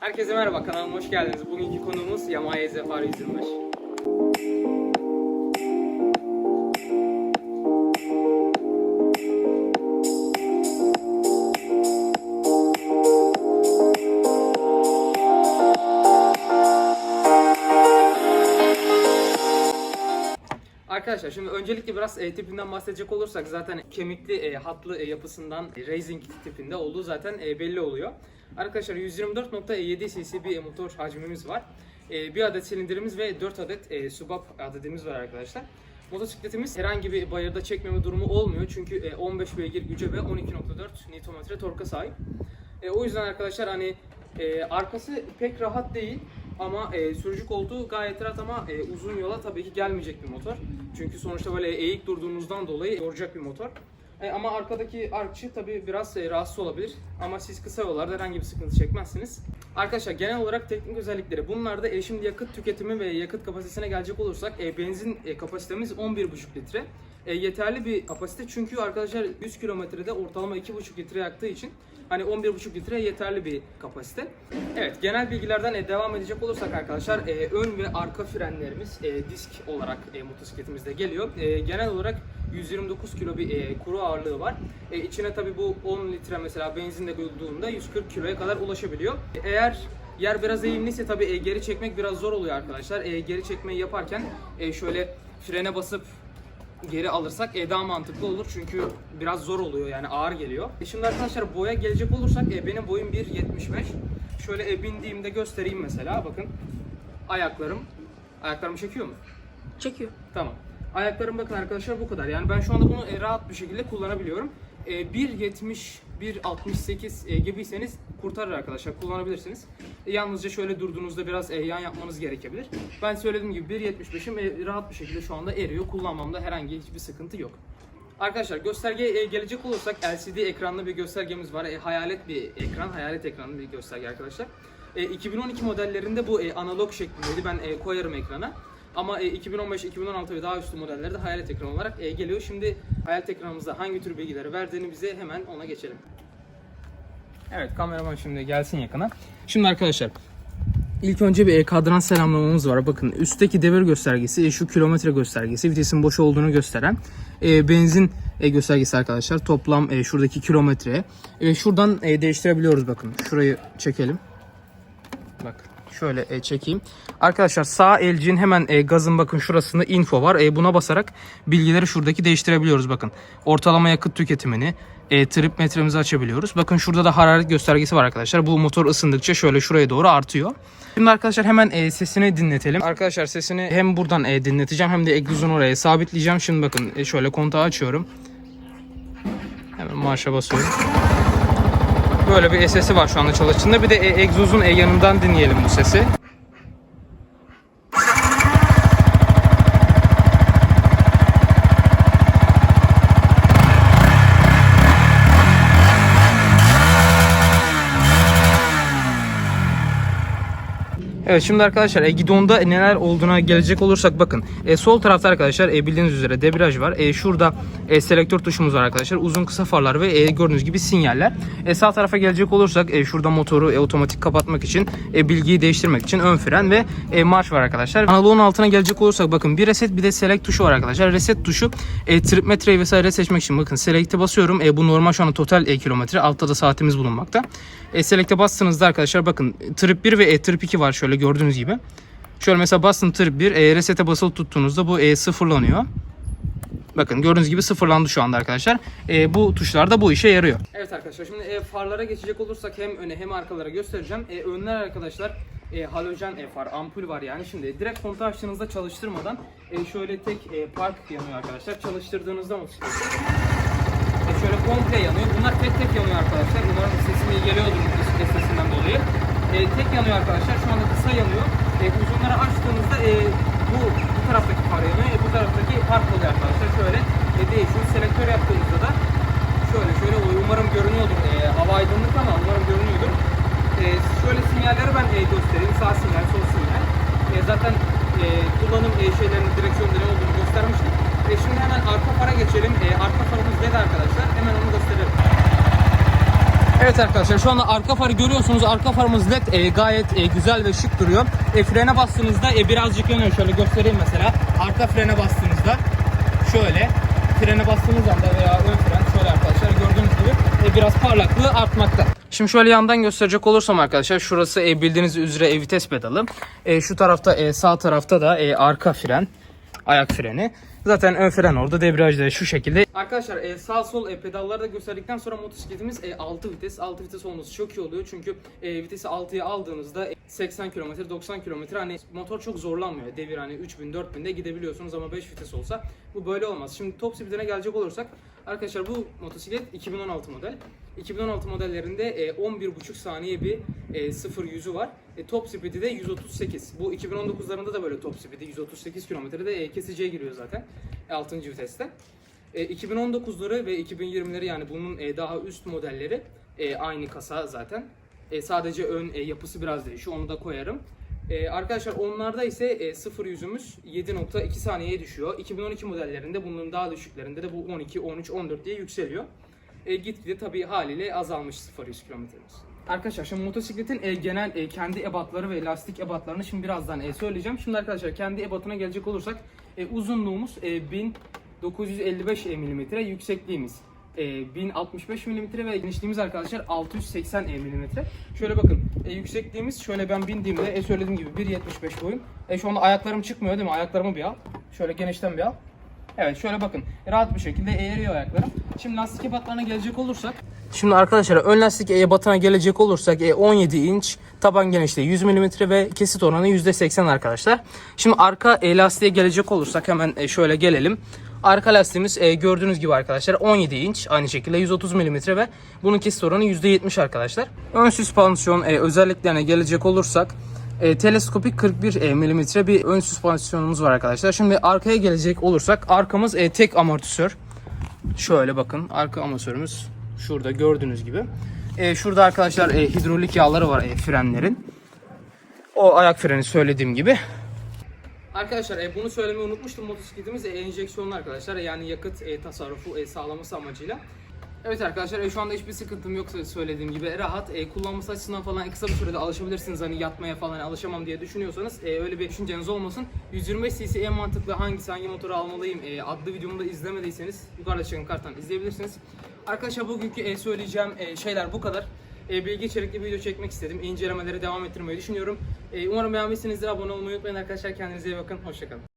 Herkese merhaba kanalıma hoş geldiniz. Bugünkü konuğumuz Yamaha EZFR 125. Arkadaşlar şimdi öncelikle biraz e, tipinden bahsedecek olursak zaten kemikli e, hatlı e, yapısından e, racing tipinde olduğu zaten e, belli oluyor. Arkadaşlar 124.7 cc bir motor hacmimiz var. E, bir adet silindirimiz ve 4 adet e, subap adedimiz var arkadaşlar. Motosikletimiz herhangi bir bayırda çekmeme durumu olmuyor çünkü e, 15 beygir güce ve 12.4 Nm torka sahip. E, o yüzden arkadaşlar hani e, arkası pek rahat değil ama e, sürücü koltuğu gayet rahat ama e, uzun yola tabii ki gelmeyecek bir motor. Çünkü sonuçta böyle eğik durduğunuzdan dolayı yoracak bir motor. E, ama arkadaki artçı tabii biraz e, rahatsız olabilir. Ama siz kısa yollarda herhangi bir sıkıntı çekmezsiniz. Arkadaşlar genel olarak teknik özellikleri bunlarda e, şimdi yakıt tüketimi ve yakıt kapasitesine gelecek olursak e, benzin e, kapasitemiz 11,5 litre. E, yeterli bir kapasite çünkü arkadaşlar 100 kilometrede ortalama 2,5 litre yaktığı için hani 11,5 litre yeterli bir kapasite. Evet genel bilgilerden e, devam edecek olursak arkadaşlar e, ön ve arka frenlerimiz e, disk olarak e, motosikletimizde geliyor. E, genel olarak 129 kilo bir e, kuru ağırlığı var. E, içine tabi bu 10 litre mesela benzinle koyulduğunda 140 kiloya kadar ulaşabiliyor. E, Eğer yer biraz eğimliyse tabi e, geri çekmek biraz zor oluyor arkadaşlar. E, geri çekmeyi yaparken e, şöyle frene basıp geri alırsak e, daha mantıklı olur çünkü biraz zor oluyor yani ağır geliyor. E, şimdi arkadaşlar boya gelecek olursak e, benim boyum 1.75. Şöyle e, bindiğimde göstereyim mesela bakın. Ayaklarım. Ayaklarımı çekiyor mu? Çekiyor. Tamam. Ayaklarım bakın arkadaşlar bu kadar. Yani ben şu anda bunu e, rahat bir şekilde kullanabiliyorum. E, 1.70, 1.68 e, gibiyseniz kurtarır arkadaşlar. Kullanabilirsiniz. E, yalnızca şöyle durduğunuzda biraz e, yan yapmanız gerekebilir. Ben söylediğim gibi 1.75'im e, rahat bir şekilde şu anda eriyor. Kullanmamda herhangi hiçbir sıkıntı yok. Arkadaşlar göstergeye gelecek olursak LCD ekranlı bir göstergemiz var. E, hayalet bir ekran, hayalet ekranlı bir gösterge arkadaşlar. E, 2012 modellerinde bu e, analog şeklindeydi. Ben e, koyarım ekrana. Ama e, 2015, 2016 ve daha üstü modellerde hayalet ekran olarak e, geliyor. Şimdi hayalet ekranımızda hangi tür bilgileri verdiğini bize hemen ona geçelim. Evet kameraman şimdi gelsin yakına. Şimdi arkadaşlar İlk önce bir kadran selamlamamız var. Bakın üstteki devir göstergesi, şu kilometre göstergesi, vitesin boş olduğunu gösteren e, benzin e, göstergesi arkadaşlar. Toplam e, şuradaki kilometre. E, şuradan e, değiştirebiliyoruz bakın. Şurayı çekelim. Bak şöyle e, çekeyim. Arkadaşlar sağ elciğin hemen e, gazın bakın şurasında info var. E, buna basarak bilgileri şuradaki değiştirebiliyoruz bakın. Ortalama yakıt tüketimini, e, trip metremizi açabiliyoruz. Bakın şurada da hararet göstergesi var arkadaşlar. Bu motor ısındıkça şöyle şuraya doğru artıyor. Şimdi arkadaşlar hemen e, sesini dinletelim. Arkadaşlar sesini hem buradan e, dinleteceğim hem de egzozun oraya sabitleyeceğim. Şimdi bakın e, şöyle kontağı açıyorum. Hemen marşa basıyorum. Böyle bir sesi var şu anda çalıştığında. Bir de egzozun e, yanından dinleyelim bu sesi. Evet şimdi arkadaşlar e, gidonda neler olduğuna gelecek olursak bakın. E, sol tarafta arkadaşlar e, bildiğiniz üzere debriyaj var. E, şurada e, selektör tuşumuz var arkadaşlar. Uzun kısa farlar ve e, gördüğünüz gibi sinyaller. E, sağ tarafa gelecek olursak e, şurada motoru e, otomatik kapatmak için e, bilgiyi değiştirmek için ön fren ve e, marş var arkadaşlar. Analoğun altına gelecek olursak bakın bir reset bir de select tuşu var arkadaşlar. Reset tuşu e, trip metreyi vesaire seçmek için bakın select'e basıyorum. E, bu normal şu anda total e, kilometre. Altta da saatimiz bulunmakta. E, select'e bastığınızda arkadaşlar bakın trip 1 ve e, trip 2 var şöyle gördüğünüz gibi. Şöyle mesela bastım trip 1 e, reset'e basılı tuttuğunuzda bu e, sıfırlanıyor. Bakın gördüğünüz gibi sıfırlandı şu anda arkadaşlar. E, bu tuşlar da bu işe yarıyor. Evet arkadaşlar şimdi e, farlara geçecek olursak hem öne hem arkalara göstereceğim. E, önler arkadaşlar e, halojen e, far, ampul var yani. Şimdi direkt kontağı açtığınızda çalıştırmadan e, şöyle tek e, park yanıyor arkadaşlar. Çalıştırdığınızda motosiklet e, şöyle komple yanıyor. Bunlar tek tek yanıyor arkadaşlar. Bunların sesini geliyordur motosiklet sesinden dolayı. E, tek yanıyor arkadaşlar. Şu anda kısa yanıyor. E, uzunları açtığınızda e, bu bu taraftaki far yanıyor. E, bu taraftaki park oluyor arkadaşlar. Şöyle e, değişiyor. Selektör yaptığınızda da şöyle şöyle umarım görünüyordur. E, hava aydınlık ama umarım görünüyordur. E, şöyle sinyalleri ben e, göstereyim. Sağ sinyal, sol sinyal. E, zaten e, kullanım e, şeylerinin direksiyonda ne olduğunu göstermiştik. E, şimdi hemen arka fara geçelim. E, arka farımız LED arkadaşlar. Hemen onu gösterelim. Evet arkadaşlar şu anda arka farı görüyorsunuz. Arka farımız led e, gayet e, güzel ve şık duruyor. E, frene bastığınızda e, birazcık yanıyor. Şöyle göstereyim mesela. Arka frene bastığınızda şöyle frene bastığınız anda veya ön fren şöyle arkadaşlar gördüğünüz gibi e, biraz parlaklığı artmakta. Şimdi şöyle yandan gösterecek olursam arkadaşlar şurası e, bildiğiniz üzere e, vites pedalı. E, şu tarafta e, sağ tarafta da e, arka fren ayak freni. Zaten ön fren orada debriyaj da şu şekilde. Arkadaşlar e, sağ sol e, pedalları da gösterdikten sonra motosikletimiz e, 6 vites. 6 vites olması çok iyi oluyor çünkü e, vitesi 6'ya aldığınızda e, 80 km 90 km hani motor çok zorlanmıyor. Devir hani 3000 4000'de gidebiliyorsunuz ama 5 vites olsa bu böyle olmaz. Şimdi top speedine gelecek olursak arkadaşlar bu motosiklet 2016 model. 2016 modellerinde e, 11,5 saniye bir e, 0 yüzü var. E, top speed'i de 138. Bu 2019'larında da böyle top speed'i 138 kilometrede e, kesiciye giriyor zaten. E, 6. viteste. E, 2019'ları ve 2020'leri yani bunun e, daha üst modelleri e, aynı kasa zaten. E, sadece ön e, yapısı biraz değişiyor. Onu da koyarım. E, arkadaşlar onlarda ise e, sıfır yüzümüz 7.2 saniyeye düşüyor. 2012 modellerinde bunun daha düşüklerinde de bu 12, 13, 14 diye yükseliyor. E, gitgide tabii haliyle azalmış 0-100 kilometremiz. Arkadaşlar şimdi motosikletin e, genel e, kendi ebatları ve lastik ebatlarını şimdi birazdan e, söyleyeceğim. Şimdi arkadaşlar kendi ebatına gelecek olursak e, uzunluğumuz e, 1955 mm, yüksekliğimiz e, 1065 mm ve genişliğimiz arkadaşlar 680 mm. Şöyle bakın e, yüksekliğimiz şöyle ben bindiğimde e, söylediğim gibi 1.75 boyum. E, şu anda ayaklarım çıkmıyor değil mi? Ayaklarımı bir al. Şöyle genişten bir al. Evet şöyle bakın rahat bir şekilde eğriyor ayaklarım. Şimdi lastik ebatlarına gelecek olursak. Şimdi arkadaşlar ön lastik ebatına gelecek olursak e, 17 inç taban genişliği 100 mm ve kesit oranı %80 arkadaşlar. Şimdi arka e, lastiğe gelecek olursak hemen e, şöyle gelelim. Arka lastiğimiz e, gördüğünüz gibi arkadaşlar 17 inç aynı şekilde 130 mm ve bunun kesit oranı %70 arkadaşlar. Ön süspansiyon e, özelliklerine gelecek olursak e, teleskopik 41 e, mm bir ön süspansiyonumuz var arkadaşlar. Şimdi arkaya gelecek olursak arkamız e, tek amortisör. Şöyle bakın arka amortisörümüz şurada gördüğünüz gibi. E, şurada arkadaşlar e, hidrolik yağları var e, frenlerin. O ayak freni söylediğim gibi. Arkadaşlar e, bunu söylemeyi unutmuştum. Motosikletimiz e, enjeksiyonlu arkadaşlar. Yani yakıt e, tasarrufu e, sağlaması amacıyla. Evet arkadaşlar e, şu anda hiçbir sıkıntım yok söylediğim gibi rahat e, kullanması açısından falan kısa bir sürede alışabilirsiniz hani yatmaya falan alışamam diye düşünüyorsanız e, öyle bir düşünceniz olmasın 125 cc en mantıklı hangisi hangi motoru almalıyım e, adlı videomu da izlemediyseniz yukarıda çıkan karttan izleyebilirsiniz arkadaşlar bugünkü e, söyleyeceğim e, şeyler bu kadar e, bilgi içerikli bir video çekmek istedim. İncelemeleri devam ettirmeyi düşünüyorum. E, umarım beğenmişsinizdir. Abone olmayı unutmayın arkadaşlar. Kendinize iyi bakın. Hoşçakalın